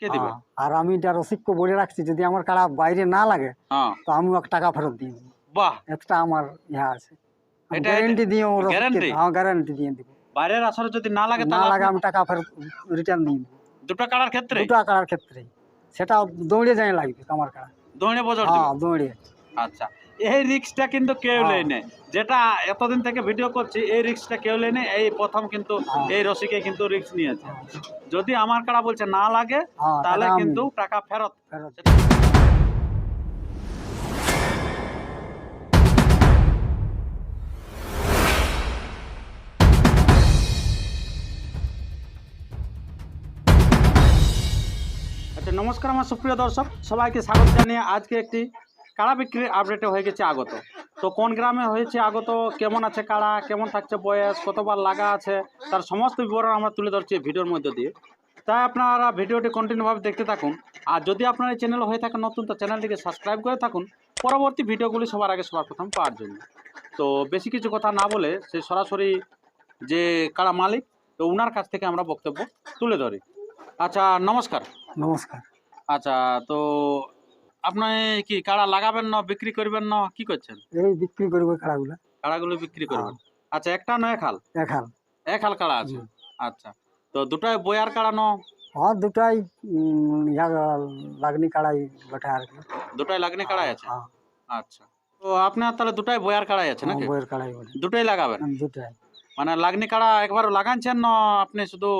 কে দিবে? আর আমি এটা রসিককে বলে রাখছি যদি আমার কাড়া বাইরে না লাগে তো আমি ওকে টাকা ফেরত দিয়ে দেবো। বাহ! এতটা আমার ইহা আছে। এটা- গ্যারেন্টি দিয়ে ও রসিককে- হ্যাঁ গ্যারান্টি দিয়ে দিব। বাইরের আসরে যদি না লাগে না লাগে আমি টাকা ফেরত রিটার্ন দিয়ে দেবো। দুটো কাড়ার ক্ষেত্রে? দুটো কাড়ার ক্ষেত্রে। সেটা দৌড়ে যায় লাগবে আমার কাড়া। দৌড়ে বজর হ্যাঁ দৌড়ে। আচ্ছা। এই রিক্সটা কিন্তু কেউ হ্যাঁ। নেই নেই যেটা এতদিন থেকে ভিডিও করছি এই রিক্সটা কেউ নেই নেই এই প্রথম কিন্তু হ্যাঁ। এই রসিকে কিন্তু রিক্স নিয়েছে যদি আমার কাড়া বলছে না লাগে হ্যাঁ তাহলে কিন্তু টাকা ফেরত ফেরত আচ্ছা নমস্কার আমার সুপ্রিয় দর্শক সবাইকে স্বাগত জানিয়ে আজকে একটি কাড়া বিক্রির আপডেটে হয়ে গেছে আগত। তো কোন গ্রামে হয়েছে আগত? কেমন আছে কাড়া? কেমন থাকছে বয়স? কতবার লাগা আছে? তার সমস্ত বিবরণ আমরা তুলে ধরছি ভিডিওর মধ্যে দিয়ে। তাই আপনারা ভিডিওটি কন্টিনিউভাবে দেখতে থাকুন। আর যদি আপনার এই চ্যানেল হয়ে থাকে নতুন তো চ্যানেলটিকে সাবস্ক্রাইব করে থাকুন। পরবর্তী ভিডিওগুলি সবার আগে সবার প্রথম পাওয়ার জন্য। তো বেশি কিছু কথা না বলে সে সরাসরি যে কাড়া মালিক তো ওনার কাছ থেকে আমরা বক্তব্য তুলে ধরি। আচ্ছা নমস্কার। নমস্কার। আচ্ছা তো আপনি কি কাড়া লাগাবেন না বিক্রি করবেন না কি করছেন? এই বিক্রি করব কাড়াগুলো। কাড়াগুলো বিক্রি করবেন। আচ্ছা একটা না এক হাল? এক হাল। এক হাল কাড়া আছে? আচ্ছা তো দুটাই বয়ার কাড়া ন হ্যাঁ দুটাই ইয়া লাগনি কাড়াই বটে আর কি। দুটাই লাগনি কাড়াই আছে? হ্যাঁ, আচ্ছা তো আপনার তাহলে দুটাই বয়ার কাড়াই আছে হ্যাঁ, নাকি? বইয়ের কাড়াই দুটাই লাগাবেন? দুটাই। মানে লাগনি কাড়া একবার লাগাচ্ছেন না আপনি শুধু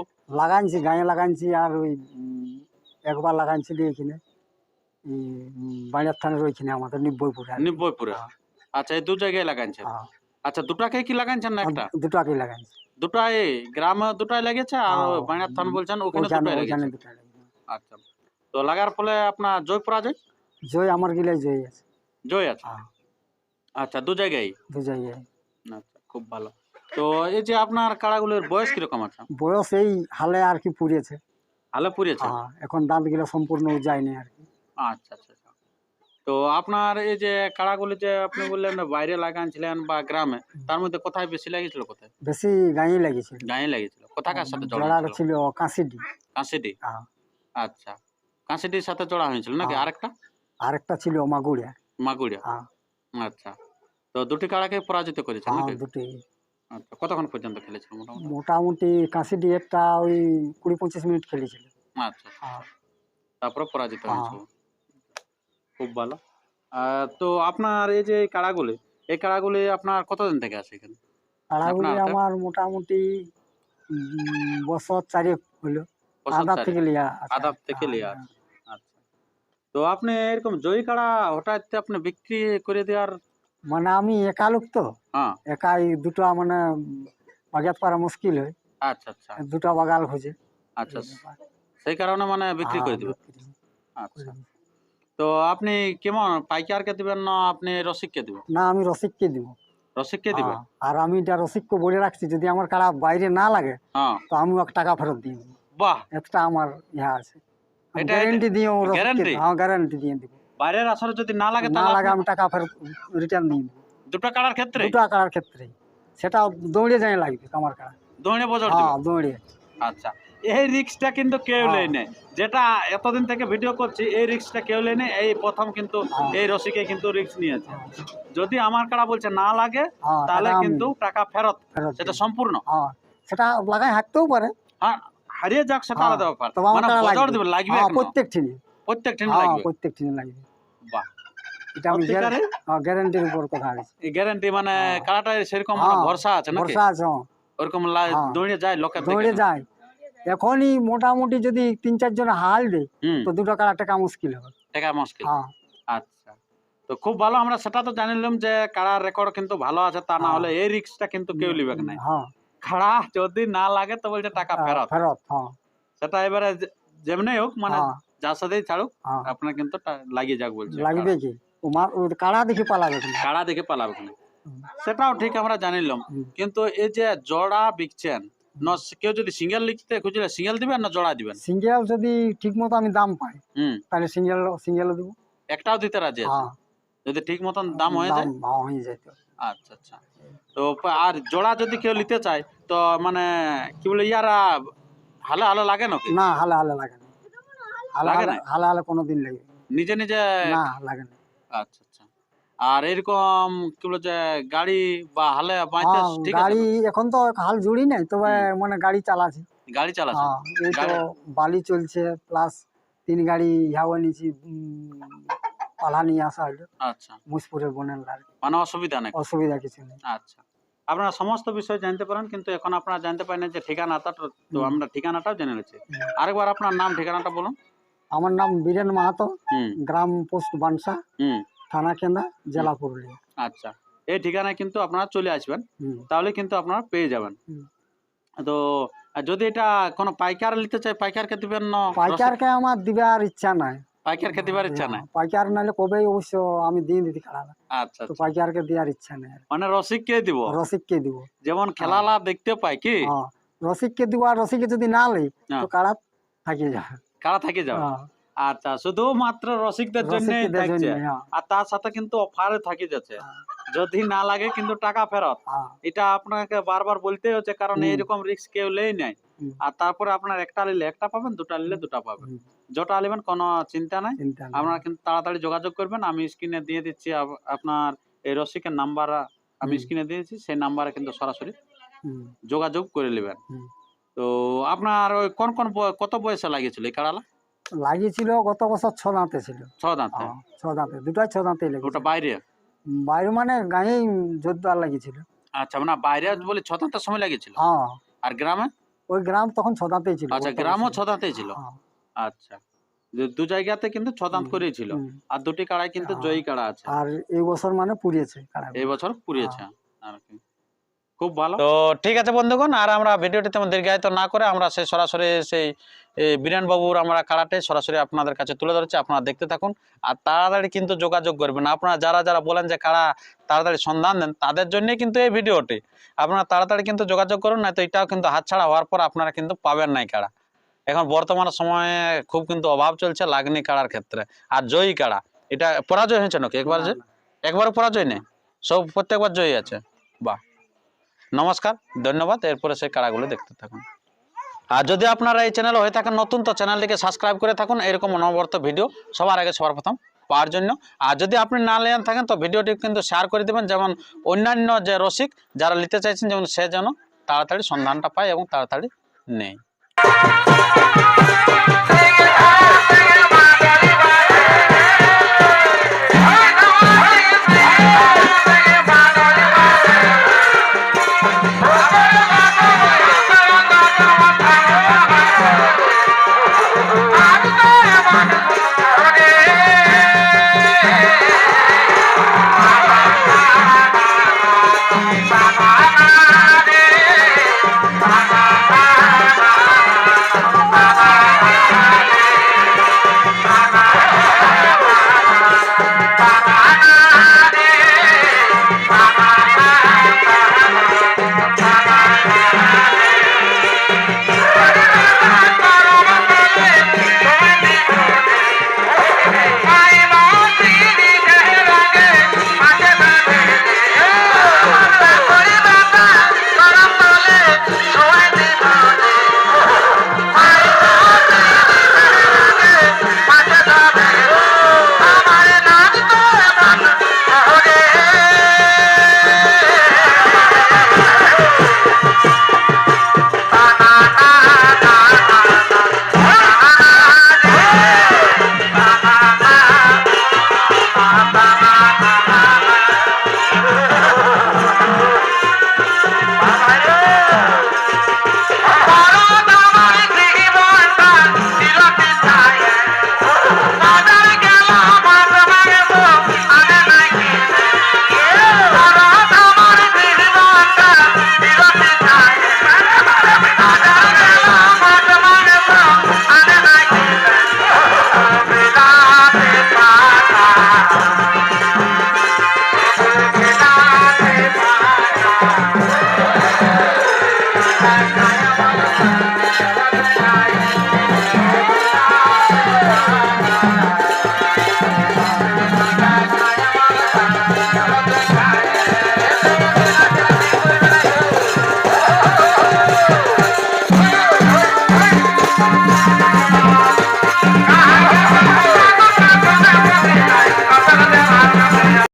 লাগাইছি গায়ে লাগাইছি আর ওই একবার লাগাইছি দিয়ে এখানে বাড়িয়ার থানের ওইখানে আমাদের নিব্বইপুরে। নিব্বইপুরে। হ্যাঁ। আচ্ছা এই দু জায়গায় লাগাচ্ছেন হ্যাঁ, আচ্ছা দুটাকে কি লাগাইছেন না একটা? দুটাকেই লাগাইছি। দুটাই গ্রামে দুটাই লেগেছে আর হ্যাঁ, বাণিয়ার থান বলছেন ওখানে দুটাই লেগেছে। আচ্ছা। তো লাগার ফলে আপনার জয় পরাজয়? জয় আমার গিলাই জয় আছে। জয় আছে? আচ্ছা দু জায়গায়? দু জায়গায়। আচ্ছা খুব ভালো। তো এই যে আপনার কাড়াগুলোর বয়স কীরকম আছে? বয়স এই হালে আর কি পুড়েছে। হালে হ্যাঁ এখন দাঁতগুলো সম্পূর্ণ যায়নি আর আচ্ছা আচ্ছা আচ্ছা। তো আপনার এই যে কাড়াগুলো যে আপনি বললেন বাইরে লাগানছিলেন বা গ্রামে তার মধ্যে কোথায় বেশি লেগেছিল কোথায়? বেশি গাঁয়ে লেগেছিল গায়ে লেগেছিল কোথাকার সাথে জড়া ছিল কাঁসিডি। কাঁসিটি হ্যাঁ। আচ্ছা। কাঁসিটির সাথে জড়া হয়েছিল নাকি? হ্যাঁ। আরেকটা? আরেকটা ছিল মাগুড়িয়া মাগুড়িয়া হ্যাঁ। আচ্ছা। তো দুটি কাড়াকে পরাজিত করেছে নাকি? দুটি। আচ্ছা কতক্ষণ পর্যন্ত খেলেছিল মোটামুটি? মোটামুটি কাঁসিডি একটা ওই কুড়ি পঁচিশ মিনিট খেলেছিল। আচ্ছা। হ্যাঁ। তারপরে পরাজিত হ্যাঁ। হয়েছিল। খুব ভালো। তো আপনার এই যে কাড়াগুলি এই কাড়াগুলি আপনার কতদিন থেকে আছে এখানে? কাড়াগুলি আমার মোটামুটি বছর চারেক হলো। আদার থেকে লিয়া আছে। আদাব থেকে লিয়া হ্যাঁ, আচ্ছা তো আপনি এরকম জয়ী কাড়া হঠাৎ আপনি বিক্রি করে দেওয়ার মানে আমি একা লোক তো। হ্যাঁ। একাই দুটো মানে বাগাত পারা মুশকিল হয়। আচ্ছা আচ্ছা। দুটো বাগাল খোঁজে। আচ্ছা সেই কারণে মানে বিক্রি করে হ্যাঁ, দিবেন বিক্রি। আচ্ছা করে দিবো। তো আপনি কেমন? পাইকারকে দিবেন না আপনি রসিককে দিবেন? না আমি রসিককে দিব। রসিককে দিবেন? হ্যাঁ, আর আমি এটা রসিককে বলে রাখছি যদি আমার কাড়া বাইরে না লাগে হ্যাঁ। তো আমি ওকে টাকা ফেরত দিয়ে বাহ! এতটা আমার ইহা আছে। গ্যারেন্টি দিয়ে ও রসিককে- guarantee? হ্যাঁ গ্যারেন্টি দিয়ে দিব। বাইরের আসরে যদি না লাগে না লাগে আমি টাকা ফেরত রিটার্ন দেবো। দুটো কাড়ার ক্ষেত্রে? দুটো কাড়ার ক্ষেত্রে। সেটা দৌড়ে যায় লাগবে আমার কাড়া। দৌড়ে বজর হ্যাঁ দৌড়ে। আচ্ছা। এই রিক্সটা কিন্তু কেউ হ্যাঁ। নেই নেই যেটা এতদিন থেকে ভিডিও করছি এই রিক্সটা কেউ নেই নেই এই প্রথম কিন্তু হ্যাঁ। এই রসিকে কিন্তু রিক্স নিয়েছে যদি আমার কাড়া বলছে না লাগে হ্যাঁ তাহলে কিন্তু টাকা ফেরত সেটা সম্পূর্ণ সেটা লাগাই হাঁটতেও পারে হ্যাঁ হারিয়ে যাক সেটা আলাদা ব্যাপার তবে মানে বজর লাগবে। দিবে? প্রত্যেক প্রত্যেক লাগবে প্রত্যেক লাগবে বাহ এটা আমি প্রত্যেকটারে? উপর কথা আছে এই গ্যারান্টি মানে। সেরকম ভরসা আছে নাকি ভরসা আছে। ওরকম। দৌড়ে যায় লোকে দৌড়ে যায় এখনই মোটামুটি যদি তিন চারজন হাল দেয় তো দুটো কাড়া টাকা মুশকিল হবে। টাকা মুশকিল। হ্যাঁ। আচ্ছা। তো খুব ভালো আমরা সেটা তো জানিলাম যে কাড়ার রেকর্ড কিন্তু ভালো আছে তা না হ্যাঁ। হলে এই রিক্সটা কিন্তু কেউ লিবে না। হ্যাঁ। খাড়া যদি না লাগে তো বলছে টাকা ফেরত। ফেরত হ্যাঁ। সেটা এবারে যেমনি হোক মানে হ্যাঁ, যার সাথেই ছাড়ুক হ্যাঁ। আপনার কিন্তু লাগিয়ে যাক বলছে লাগবে কি কাড়া দেখে পালাবে। কাড়া দেখে পালাবে সেটাও ঠিক আমরা জানিলাম। কিন্তু এই যে জোড়া বিকছেন ন কেউ যদি সিঙ্গেল লিখতে খুঁজলে সিঙ্গেল দিবেন না জোড়া দিবেন? সিঙ্গেল যদি ঠিক মতো আমি দাম পাই হুম। তাহলে সিঙ্গেল সিঙ্গেল দেবো। একটাও দিতে রাজি আছে? হ্যাঁ। যদি ঠিক মতন দাম হয়ে যায়? দাম হয়ে যায় তো। আচ্ছা আচ্ছা। তো প- আর জোড়া যদি কেউ নিতে চায় তো মানে কি বলে ইয়ারা হালে হালে লাগে নাকি? না হালে হালে লাগে না। হালে লাগে হালে না? হালে হালে কোনোদিন লাগে নিজে নিজে না লাগে না। আচ্ছা আর এরকম কি বলে যে গাড়ি বা হালে হ্যাঁ, ঠিক আছে গাড়ি এখন তো হাল জুড়ি নাই তবে মানে গাড়ি চালাছি গাড়ি চালাচ্ছে হ্যাঁ এই তো বালি চলছে প্লাস তিন গাড়ি ইহাও নিয়েছি পালা নিয়ে আসা হলো আচ্ছা। মুসপুরের বনের লাল মানে অসুবিধা নেই অসুবিধা কিছু নেই। আচ্ছা। আপনারা সমস্ত বিষয় জানতে পারেন কিন্তু এখন আপনারা জানতে পারেন যে ঠিকানাটা তো আমরা ঠিকানাটাও জেনে নিচ্ছি। আরেকবার আপনার নাম ঠিকানাটা বলুন। আমার নাম বীরেন মাহাতো গ্রাম পোস্ট বানসা। থানা কেন্দ্রা জেলা পুরুলিয়া। আচ্ছা। এই ঠিকানায় কিন্তু আপনারা চলে আসবেন। তাহলে কিন্তু আপনারা পেয়ে যাবেন। তো যদি এটা কোনো পাইকার নিতে চাই পাইকারকে দিবেন না? পাইকারকে আমার দিবার ইচ্ছা নাই। পাইকারকে দিবার ইচ্ছা নাই? হ্যাঁ, পাইকার নাহলে কবেই অবশ্য আমি দিয়ে দিতে খারাপ আচ্ছা তো আচ্ছা। পাইকারকে দেওয়ার ইচ্ছা নাই। মানে রসিককে দিব? রসিককে দিব। যেমন খেলালা দেখতে পাই কি? হ্যাঁ। রসিককে দিব আর রসিকে যদি না লই হ্যাঁ। তো কারা থাকিয়ে যাবে কারা থেকে যাও আচ্ছা শুধুমাত্র রসিকদের জন্য থাকছে হ্যাঁ, আর তার সাথে কিন্তু অফারে থাকি যাচ্ছে। হ্যাঁ, যদি না লাগে কিন্তু টাকা ফেরত। হ্যাঁ, এটা আপনাকে বারবার বলতে হচ্ছে কারণ। এইরকম রিস্ক কেউ লেই নাই। আর তারপরে আপনার একটা নিলে একটা পাবেন দুটা নিলে দুটা পাবেন। যেটা নেবেন কোনো চিন্তা নাই। আপনারা কিন্তু তাড়াতাড়ি যোগাযোগ করবেন। আমি স্ক্রিনে দিয়ে দিচ্ছি আপনার এই রসিকের নাম্বার আমি। স্ক্রিনে দিয়েছি সেই নাম্বারে কিন্তু সরাসরি যোগাযোগ করে নেবেন। তো আপনার ওই কোন কোন কত বয়সে লাগিয়েছিল এই কাড়ালা লাগিয়েছিল গত বছর ছ দাঁতে ছিল। ছ দাঁতে? ছ দাঁতে দুটাই ছ দাঁতে ওটা লেগেছিল বাইরে বাইরে মানে গাঁয়েই জোরদার লাগিয়েছিল। আচ্ছা মানে বাইরে বলে ছ দাঁতের সময় লাগিয়েছিল? হ্যাঁ আর গ্রামে? ওই গ্রাম তখন ছ দাঁতেই ছিল। আচ্ছা গ্রামও ছ। দাঁতেই ছিল? আচ্ছা দু- জায়গাতে কিন্তু ছ দাঁত হুম, করেই ছিল। আর দুটি কাড়াই কিন্তু। জয়ী কাড়া আছে। আর এই বছর মানে পুড়িয়েছে এই বছর পুড়িয়েছে। আর কি। খুব ভালো। তো ঠিক আছে বন্ধুগণ আর আমরা ভিডিওটি তেমন দীর্ঘায়িত না করে আমরা সেই সরাসরি সেই বীরেন বাবুর আমরা কাড়াটে সরাসরি আপনাদের কাছে তুলে ধরছি আপনারা দেখতে থাকুন। আর তাড়াতাড়ি কিন্তু যোগাযোগ করবেন। আপনারা যারা যারা বলেন যে কাড়া তাড়াতাড়ি সন্ধান দেন তাদের জন্যই কিন্তু এই ভিডিওটি। আপনারা তাড়াতাড়ি কিন্তু যোগাযোগ করুন না তো এটাও কিন্তু হাতছাড়া হওয়ার পর আপনারা কিন্তু পাবেন নাই কাড়া এখন বর্তমান সময়ে খুব কিন্তু অভাব চলছে লাগনি কাড়ার ক্ষেত্রে। আর জয়ী কাড়া এটা পরাজয় হয়েছে নাকি একবার যে? একবার পরাজয় নেই? সব প্রত্যেকবার জয়ী আছে? বাহ। নমস্কার, ধন্যবাদ। এরপরে সেই কাড়াগুলো দেখতে থাকুন। আর যদি আপনারা এই চ্যানেল হয়ে থাকেন নতুন, তো চ্যানেলটিকে সাবস্ক্রাইব করে থাকুন। এরকম অনবরত ভিডিও সবার আগে সবার প্রথম পাওয়ার জন্য। আর যদি আপনি না লেন থাকেন, তো ভিডিওটি কিন্তু শেয়ার করে দেবেন। যেমন অন্যান্য যে রসিক, যারা নিতে চাইছেন, যেমন সে যেন তাড়াতাড়ি সন্ধানটা পায় এবং তাড়াতাড়ি নেই